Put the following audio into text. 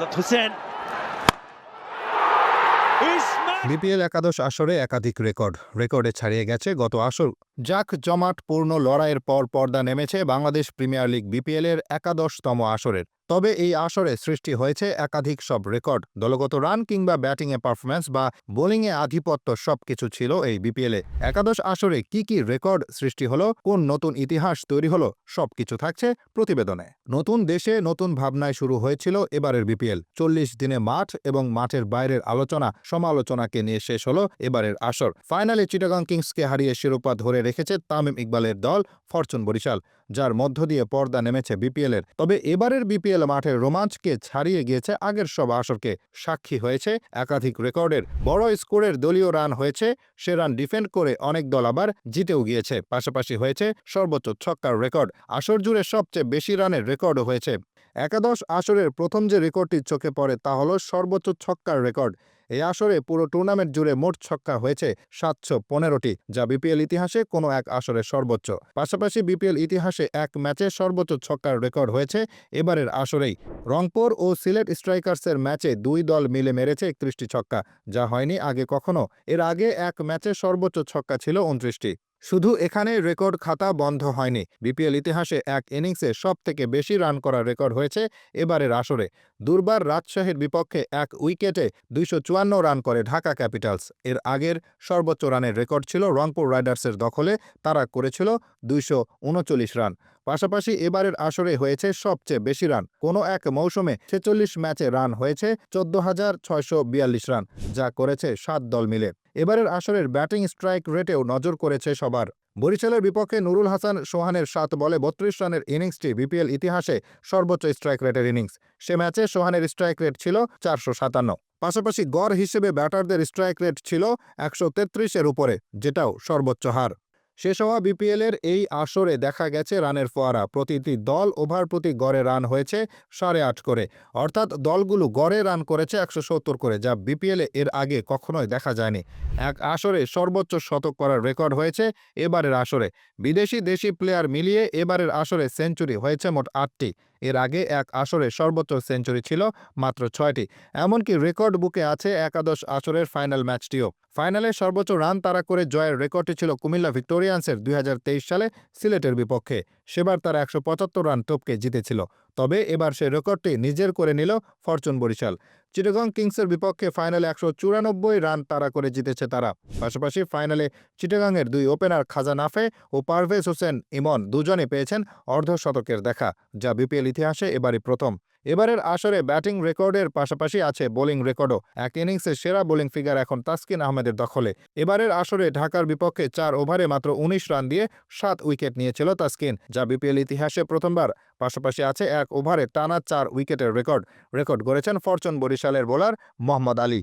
Talat Hossain. BPL একাদশ আসরে একাধিক রেকর্ড, রেকর্ডে ছাড়িয়ে গেছে গত আসর। জাক জমাট পূর্ণ লড়াইয়ের পর পর্দা নেমেছে বাংলাদেশ প্রিমিয়ার লিগ বিপিএলের একাদশতম আসরের। তবে এই আসরে সৃষ্টি হয়েছে একাধিক সব রেকর্ড, দলগত রান কিংবা ব্যাটিংয়ে পারফরম্যান্স বা বোলিংয়ে আধিপত্য সবকিছু ছিল এই বিপিএলে। একাদশ আসরে কি কি রেকর্ড সৃষ্টি হলো, কোন নতুন ইতিহাস তৈরি হলো, সবকিছু থাকছে প্রতিবেদনে। নতুন দেশে নতুন ভাবনায় শুরু হয়েছিল এবারের বিপিএল। চল্লিশ দিনে মাঠ এবং মাঠের বাইরের আলোচনা, সমালোচনাকে নিয়ে শেষ হলো এবারের আসর। ফাইনালে চিটাগাং কিংসকে হারিয়ে শিরোপা ধরে রেখেছে তামিম ইকবালের দল ফরচুন বরিশাল, যার মধ্য দিয়ে পর্দা নেমেছে বিপিএলের। তবে এবারের বিপিএল মাঠের রোমাঞ্চকে ছাড়িয়ে গিয়েছে আগের সব আসরকে। সাক্ষী হয়েছে একাধিক রেকর্ডের। বড় স্কোরের দলীয় রান হয়েছে, সে রান ডিফেন্ড করে অনেক দল আবার জিতেও গিয়েছে। পাশাপাশি হয়েছে সর্বোচ্চ ছক্কার রেকর্ড। আসর জুড়ে সবচেয়ে বেশি রানের রেকর্ডও হয়েছে। একাদশ আসরের প্রথম যে রেকর্ডটি চোখে পড়ে তা হল সর্বোচ্চ ছক্কার রেকর্ড। এই আসরে পুরো টুর্নামেন্ট জুড়ে মোট ছক্কা হয়েছে সাতশো পনেরোটি, যা বিপিএল ইতিহাসে কোনো এক আসরের সর্বোচ্চ। পাশাপাশি বিপিএল ইতিহাসে এক ম্যাচে সর্বোচ্চ ছক্কার রেকর্ড হয়েছে এবারের আসরেই। রংপুর ও সিলেট স্ট্রাইকার্সের ম্যাচে দুই দল মিলে মেরেছে একত্রিশটি ছক্কা, যা হয়নি আগে কখনো। এর আগে এক ম্যাচে সর্বোচ্চ ছক্কা ছিল উনত্রিশটি। শুধু এখানে রেকর্ড খাতা বন্ধ হয়নি। বিপিএল ইতিহাসে এক ইনিংসে সব থেকে বেশি রান করার রেকর্ড হয়েছে এবারের আসরে। দুর্বার রাজশাহীর বিপক্ষে এক উইকেটে দুইশো চুয়ান্ন রান করে ঢাকা ক্যাপিটালস। এর আগের সর্বোচ্চ রানের রেকর্ড ছিল রংপুর রাইডার্সের দখলে, তারা করেছিল দুইশো উনচল্লিশ রান। পাশাপাশি এবারের আসরে হয়েছে সবচেয়ে বেশি রান। কোনো এক মৌসুমে ছেচল্লিশ ম্যাচে রান হয়েছে চোদ্দ হাজার ছয়শো বিয়াল্লিশ রান, যা করেছে সাত দল মিলে। এবারের আসরের ব্যাটিং স্ট্রাইক রেটেও নজর করেছে সবার। বরিশালের বিপক্ষে নুরুল হাসান সোহানের সাত বলে বত্রিশ রানের ইনিংসটি বিপিএল ইতিহাসে সর্বোচ্চ স্ট্রাইক রেটের ইনিংস। সে ম্যাচে সোহানের স্ট্রাইক রেট ছিল চারশো সাতান্ন। পাশাপাশি গড় হিসেবে ব্যাটারদের স্ট্রাইক রেট ছিল একশো তেত্রিশের উপরে, যেটাও সর্বোচ্চ হার। শেষ হওয়া বিপিএলের এই আসরে দেখা গেছে রানের ফোয়ারা। প্রতিটি দল ওভার প্রতি গড়ে রান হয়েছে সাড়ে আট করে। অর্থাৎ দলগুলো গড়ে রান করেছে একশো সত্তর করে, যা বিপিএলে এর আগে কখনোই দেখা যায়নি। এক আসরে সর্বোচ্চ শতক করার রেকর্ড হয়েছে এবারের আসরে। বিদেশি দেশি প্লেয়ার মিলিয়ে এবারের আসরে সেঞ্চুরি হয়েছে মোট আটটি। এর আগে এক আসরে সর্বোচ্চ সেঞ্চুরি ছিল মাত্র ছয়টি। এমনকি রেকর্ড বুকে আছে একাদশ আসরের ফাইনাল ম্যাচটিও। ফাইনালে সর্বোচ্চ রান তারা করে জয়ের রেকর্ডটি ছিল কুমিল্লা ভিক্টোরিয়ান্সের দুই হাজার তেইশ সালে সিলেটের বিপক্ষে। সেবার তারা একশো পঁচাত্তর রান টপকে জিতেছিল। তবে এবার সে রেকর্ডটি নিজের করে নিল ফরচুন বরিশাল। চিটাগং কিংসের বিপক্ষে ফাইনালে একশো চুরানব্বই রান তারা করে জিতেছে তারা। পাশাপাশি ফাইনালে চিটাগাংয়ের দুই ওপেনার খাজা নাফে ও পারভেজ হোসেন ইমন দুজনে পেয়েছেন অর্ধশতকের দেখা, যা বিপিএল ইতিহাসে এবারই প্রথম। এবারের আসরে ব্যাটিং রেকর্ডের পাশাপাশি আছে বোলিং রেকর্ডও। এক ইনিংসের সেরা বোলিং ফিগার এখন তাসকিন আহমেদের দখলে। এবারের আসরে ঢাকার বিপক্ষে চার ওভারে মাত্র উনিশ রান দিয়ে সাত উইকেট নিয়েছিল তাসকিন, যা বিপিএল ইতিহাসে প্রথমবার। পাশাপাশি আছে এক ওভারে টানা চার উইকেটের রেকর্ড। রেকর্ড গড়েছেন ফরচুন বরিশালের বোলার মোহাম্মদ আলী।